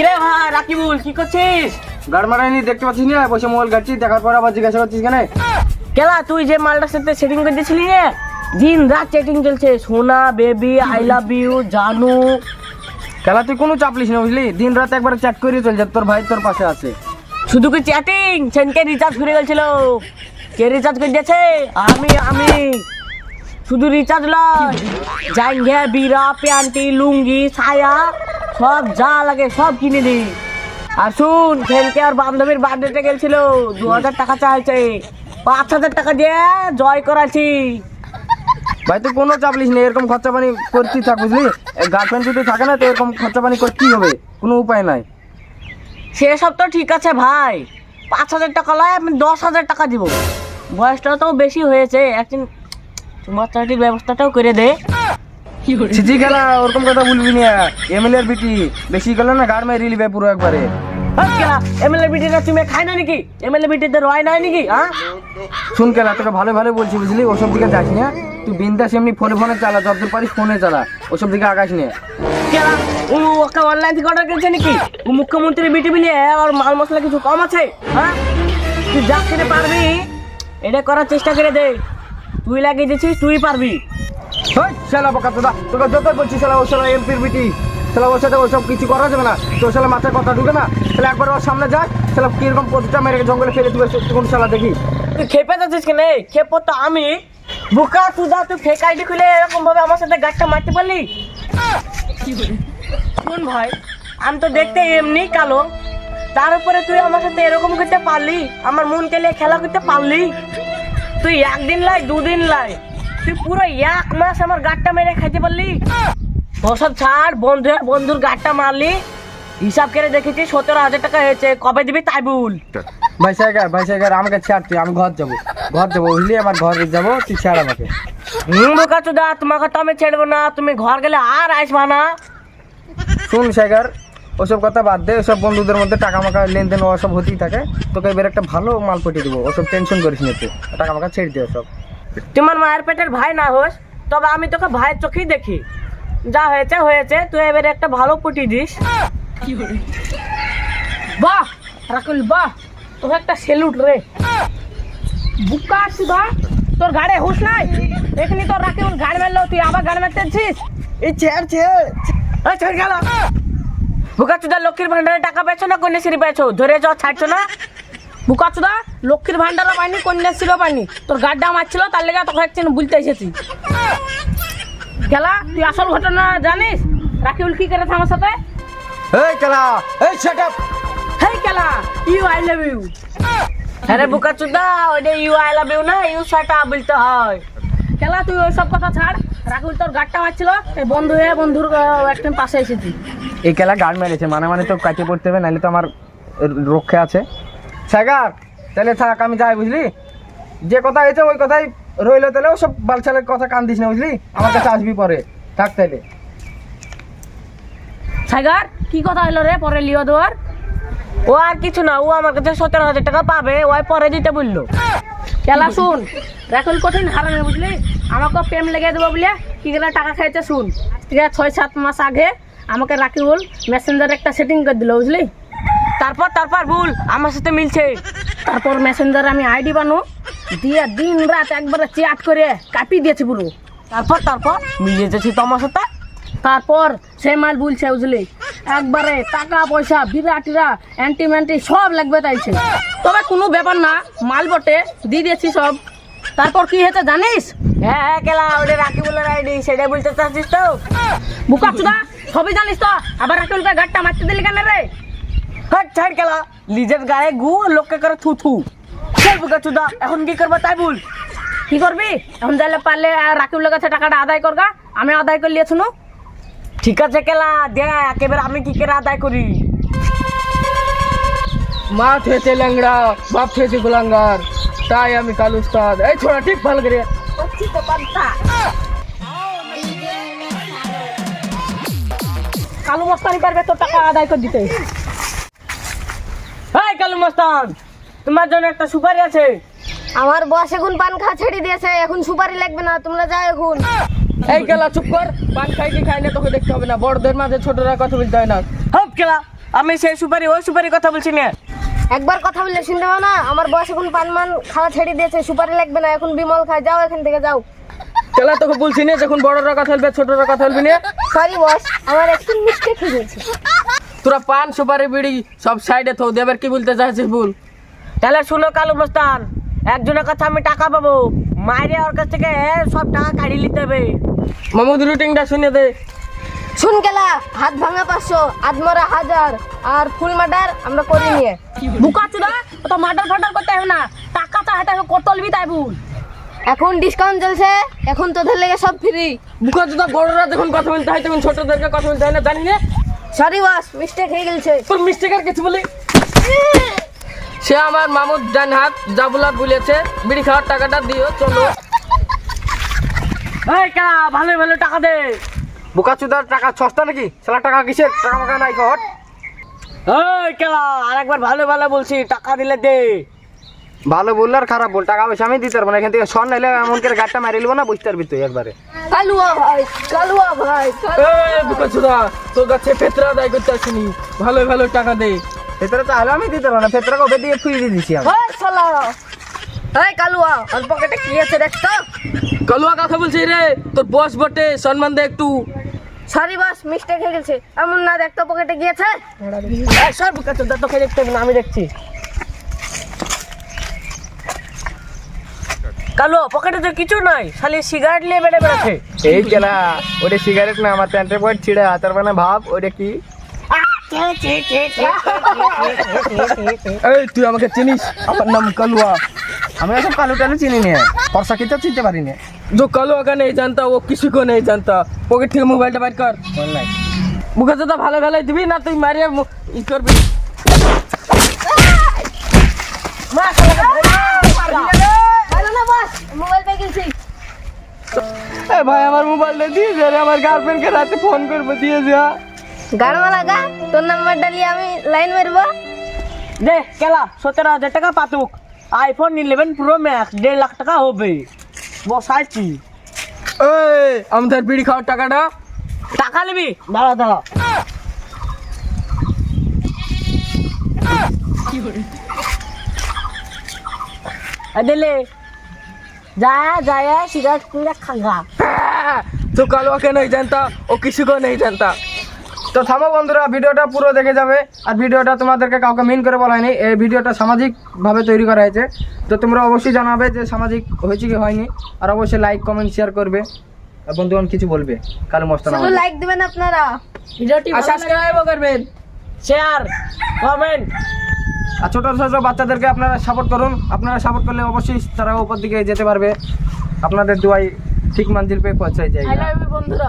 কিরে ভাই রাকিবুল কি করছিস? গাড় মারাইনি দেখতে পাচ্ছিস না বসে মোবাইল ঘাটছি দেখার পর আবার জিজ্ঞাসা করছিস কেন? কেলা তুই যে মালটার সাথে সেটিং করে দিয়েছিলি না দিন রাত চ্যাটিং চলছে সোনা বেবি আই লাভ ইউ জানু। খেলা তুই কোনো চাপ লিস না বুঝলি? দিন রাত একবার চ্যাট করে চলছে তোর ভাই তোর পাশে আছে। শুধু কি চ্যাটিং সেনকে রিচার্জ করে গেছিল কে রিচার্জ করে দিয়েছে? আমি আমি। শুধু রিচার্জ লয়। জাঙ্গিয়া বিরা প্যান্টি লুঙ্গি ছায়া। সব যা লাগে সব কিনে দিই। আর শুন সেনকে আর বান্ধবীর বার্থডেতে গেছিল দু হাজার টাকা চাইছে। পাঁচ হাজার টাকা দিয়ে জয় করাছি ভাই, তুই কোনো চাপ লিস না, এরকম খরচা পানি করতেই থাক, বুঝলি? গার্লফ্রেন্ড যদি থাকে না, তো এরকম খরচা পানি করতেই হবে? কোনো উপায় নাই। সেসব তো ঠিক আছে ভাই। পাঁচ হাজার টাকা লয়, আমি দশ হাজার টাকা দিব। বয়সটা তো বেশি হয়েছে, একদিন চাকরির ব্যবস্থাটাও করে দে। সিজি খেলা ওরকম কথা বলবি না। এমএলএ এর বিটি বেশি গেলে না গাড় মেরে রিলিবে পুরো একবারে। এমএলএ বিটিটা তুমি খাই না নাকি? এমএলএ বিটিতে রয় নাই নাকি হ্যাঁ? শুন খেলা তোকে ভালো ভালো বলছি বুঝলি? ওসব দিকে যাস না। তুই বিন্দাস এমনি ফোনে ফোনে চালা যতদূর পারিস ফোনে চালা। ওসব দিকে আগাস না। কেলা ও ওকে অনলাইন থেকে অর্ডার করেছে নাকি? ও মুখ্যমন্ত্রী বিটি বিলিয়ে আর মাল মশলা কিছু কম আছে হ্যাঁ? তুই যা খেতে পারবি? এটা করার চেষ্টা করে দে তুই লাগিয়ে তুই পারবি। শালা বোকা তোরা তোকে যত বলছি শালা ও শালা এমপির বিটি শালা ওর সাথে ওসব কিছু করা যাবে না তোর শালা মাথায় কথা ঢুকে না তাহলে একবার ওর সামনে যা শালা কীরকম প্রতিটা মেরে জঙ্গলে ফেলে দিবে কোন শালা দেখি? তুই খেপে যাচ্ছিস কেন? খেপো তো আমি। বুকা তুদা তুই ফেক আইডি খুলে এরকম ভাবে আমার সাথে গাছটা মারতে পারলি? শুন ভাই আমি তো দেখতে এমনি কালো। তার উপরে তুই আমার সাথে এরকম করতে পারলি? আমার মন কেলে খেলা করতে পারলি? তুই একদিন লাই দুদিন লাই। তুই পুরো এক মাস আমার গাটটা মেরে খাইতে পারলি? ওসব ছাড় বন্ধু বন্ধুর গাটটা মারলি। হিসাব করে দেখেছি সতেরো হাজার টাকা হয়েছে। কবে দিবি তাই বল। ভাই সাইগার ভাই সাইগার আমাকে ছাড় তুই আমি ঘর যাব। ঘর যাব বুঝলি? আমার ঘরে যাব তুই ছাড় আমাকে। হুম বোকা চুদা তোমাকে তো আমি ছেড়বো না। তুমি ঘর গেলে আর আসবা না। শুন সাইগার ওসব কথা বাদ দে ওসব বন্ধুদের মধ্যে টাকা মাকা লেনদেন ওসব হতেই থাকে। তোকে এবার একটা ভালো মাল পটিয়ে দেবো। ওসব টেনশন করিস না তুই। টাকা মাকা ছেড়ে দে ওসব। তোমার মায়ের পেটের ভাই না হোস তবে আমি তোকে ভাইয়ের চোখেই দেখি। যা হয়েছে হয়েছে তুই এবারে একটা ভালো পুটি দিস। বাহ রাকুল বাহ তোকে একটা সেলুট রে। বুকা সুধা তোর গাড়ি হুশ নাই? এখানে তোর রাকিবুল গাড়ি মারলো তুই আবার গাড়ি মারতেছিস এই ছেড় ছেড়। এই ছেড়ে গেল। বুকাচুদা লক্ষ্মীর ভান্ডারে টাকা পেয়েছ না কন্যাশ্রী পেয়েছ? ধরে যাও ছাড়ছো না? বুকাচুদা লক্ষ্মীর ভান্ডারও পাইনি কন্যাশ্রীও পাইনি। তোর গাড্ডা মারছিল তার লেগে তোকে একদিন বুলতে এসেছি। খেলা তুই আসল ঘটনা জানিস? রাকিবুল কি করেছে আমার সাথে? এই খেলা এই সেট আপ হেই কেলা ইউ আই লাভ ইউ। আরে বুকাচুদা ওইটা ইউ আই লাভ ইউ না ইউ শাট আপ বলতে হয়। কেলা তুই ওই সব কথা ছাড়। রাকিবুল তোর গাড্ডা মারছিল এই বন্ধু হয়ে বন্ধুর আহ, একদিন পাশে এসেছি। এই খেলা গান মেরেছে মানে মানে তো কাটিয়ে পড়তে হবে নাহলে তো আমার রক্ষে আছে। সাগার তাহলে থাক আমি যাই বুঝলি? যে কথা হয়েছে ওই কথাই রইল তাহলে ওসব বালছালের কথা কান দিস না বুঝলি? আমার কাছে আসবি পরে। থাক তাইলে সাইগার কি কথা হলো রে পরে লিও দেওয়ার ও আর কিছু না ও আমার কাছে সতেরো হাজার টাকা পাবে ওই পরে দিতে বলল। খেলা শুন রাখুল কঠিন হারানো বুঝলি? আমাকে প্রেম লেগে দেবো বলে কি করে টাকা খাইছে শুন। ঠিক আছে ছয় সাত মাস আগে আমাকে রাকিবুল মেসেঞ্জারে একটা সেটিং করে দিল বুঝলি? তারপর তারপর ভুল। আমার সাথে মিলছে। তারপর মেসেঞ্জারে আমি আইডি বানো দিয়ে দিন রাত একবারে চ্যাট করে কাপি দিয়েছি পুরো। তারপর তারপর মিলে যাচ্ছি তো আমার সাথে। তারপর সে মাল বলছে বুঝলি। একবারে টাকা পয়সা বিরাটিরা অ্যান্টি ম্যান্টি সব লাগবে তাইছে তবে কোনো ব্যাপার না মাল বটে দিয়ে দিয়েছি সব। তারপর কি হয়েছে জানিস? হ্যাঁ হ্যাঁ কেলা ওটা রাখি বলে আইডি সেটা বলতে চাচ্ছিস তো। বুকা চুদা সবই জানিস তো? আবার রাকিবুলকে গাড়টা মারতে দিলি কেন রে? হাট ছাড় কেলা লিজের গায়ে গু লোককে করে থু থু। চুদা, এখন কি করব তাই বল। কি করবি? এখন যাইলে পারলে রাকিবুলের কাছে টাকাটা আদায় করগা আমি আদায় করলিয়ে শুনো। ঠিক আছে কেলা, দেখ এবার আমি কি করে আদায় করি? মা থেছে ল্যাংড়া, বাপ থেছে গোলাঙ্গার। তাই আমি কাল উস্তাদ। এই ছোড়া, ঠিক ভালো করে। কালু মস্তানি পারবে তোর টাকা আদায় করে দিতে। মস্তান তোমার জন্য একটা সুপারি আছে। আমার বস এখন পান খা ছেড়ে দিয়েছে এখন সুপারি লাগবে না তোমরা যাও এখন। এই গেলা চুপ কর পান খাই কি খাই না তোকে দেখতে হবে না বড়দের মাঝে ছোটরা কথা বলতে হয় না। হপ কেলা আমি সেই সুপারি ওই সুপারি কথা বলছি না। একবার কথা বললে শুনতে পাও না আমার বয়স এখন পান মান খাওয়া ছেড়ে দিয়েছে সুপারি লাগবে না এখন বিমল খায় যাও এখান থেকে যাও। কেলা তোকে বলছি না যখন বড়রা কথা বলবে ছোটরা কথা বলবি না। সরি বস আমার একটু মিস্টেক হয়ে গেছে। তোরা পান সুপারি বিড়ি সব সাইডে থো দেবার কি বলতে চাইছিস বল? তাহলে শুনো কালু মস্তান একজনের কাছে আমি টাকা পাবো। মায়ের ওর কাছ থেকে সব টাকা কাড়িয়ে নিতে হবে। মামুদ রুটিংটা শুনে দে। শুন গেলা হাত ভাঙা পাঁচশো আদমরা হাজার আর ফুল মার্ডার আমরা করি নিয়ে। বুকা চুদা তো মার্ডার ফাটার করতে হবে না। টাকা তো হাতে কতলবি তাই বুল? এখন ডিসকাউন্ট চলছে এখন তোদের লেগে সব ফ্রি বুকা যদি বড়রা যখন কথা বলতে হয় তখন ছোটদেরকে কথা বলতে হয় না জানি না। সরি বস মিস্টেক হয়ে গেছে তোর মিস্টেক আর কিছু বলি সে আমার মামুদ ডান হাত জাবুলার বলেছে বিড়ি খাওয়ার টাকাটা দিও চলো। এই কেনা ভালো ভালো টাকা দে। বুকাচুদার টাকা সস্তা নাকি? সালা টাকা কিসের? টাকা মাকা নাই ঘর এই কেলা আরেকবার ভালো ভালো বলছি টাকা দিলে দে। ভালো বললে আর খারাপ বল টাকা পয়সা আমি দিতে পারব না এখান থেকে সন নাইলে এমন করে গাড়িটা মারি লিবো না বুঝতে পারবি তুই একবারে। কালুয়া ভাই কালুয়া ভাই বুকাচুদা তোর কাছে ফেতরা দায় করতে আসিনি। ভালো ভালো টাকা দে। ফেতরা তাহলে আমি দিতে পারব না ফেতরা কবে দিয়ে খুঁজে দিয়ে দিছি আমি। ওই শালা। এই কালুয়া আর পকেটে কি আছে দেখ তো। কলুয়া কথা বলছি রে তোর বস বটে সম্মান দে একটু। সরি বস মিস্টেক হয়ে গেছে। এমন না দেখ তো পকেটে গিয়েছে সর তোকে দেখতে না আমি দেখছি। কালো পকেটে তো কিছু নাই খালি সিগারেট নিয়ে বেড়ে বেড়াচ্ছে। এই কেলা ওটা সিগারেট না আমার প্যান্টের পয়েন্ট ছিঁড়ে হাতার মানে ভাব ওটা কি? এই তুই আমাকে চিনিস? আমার নাম কালুয়া। আমি এখন কালু কেন চিনি নে পরশা কিছু চিনতে পারি নে। जो কালু কা নেই জানতা ও কিছু কো নেই জানতা। পকেট থেকে মোবাইলটা বাইর কর। মুখে তো ভালো ভালো দিবি না তুই মারিয়ে ই করবি। মা মোবাইল পেয়ে গেছি। ভাই আমার মোবাইলটা দিয়ে দে রে, আমার গার্লফ্রেন্ডকে রাতে ফোন করব দিয়ে যা গাড়মা লাগা তোর নাম্বারটা নিয়ে আমি লাইন মারবো। দে কেলা সতেরো হাজার টাকা পাতুক। আইফোন ইলেভেন প্রো ম্যাক্স দেড় লাখ টাকা হবে। বসাইছি। এই আমাদের বিড়ি খাওয়ার টাকাটা টাকা নিবি? দাঁড়া দাঁড়া। দিলে जा जाया सिगरेट पूरा खागा তো কালুয়াকে नहीं जानता ও किसी को नहीं जानता তো থামো বন্ধুরা ভিডিওটা পুরো দেখে যাবে আর ভিডিওটা তোমাদেরকে কাউকে মিন করে বলা হয়নি এই ভিডিওটা সামাজিকভাবে তৈরি করা হয়েছে তো তোমরা অবশ্যই জানাবে যে সামাজিক হয়েছে কি হয়নি আর অবশ্যই লাইক কমেন্ট শেয়ার করবে আর বন্ধুগণ কিছু বলবে কালু মস্তান শুধু লাইক দিবেন আপনারা ভিডিওটি আর সাবস্ক্রাইবও করবেন শেয়ার কমেন্ট আর ছোটো ছোটো বাচ্চাদেরকে আপনারা সাপোর্ট করুন। আপনারা সাপোর্ট করলে অবশ্যই তারা উপর দিকে যেতে পারবে। আপনাদের দুয়াই ঠিক মঞ্জিল পেয়ে পৌঁছায় যায়। বন্ধুরা।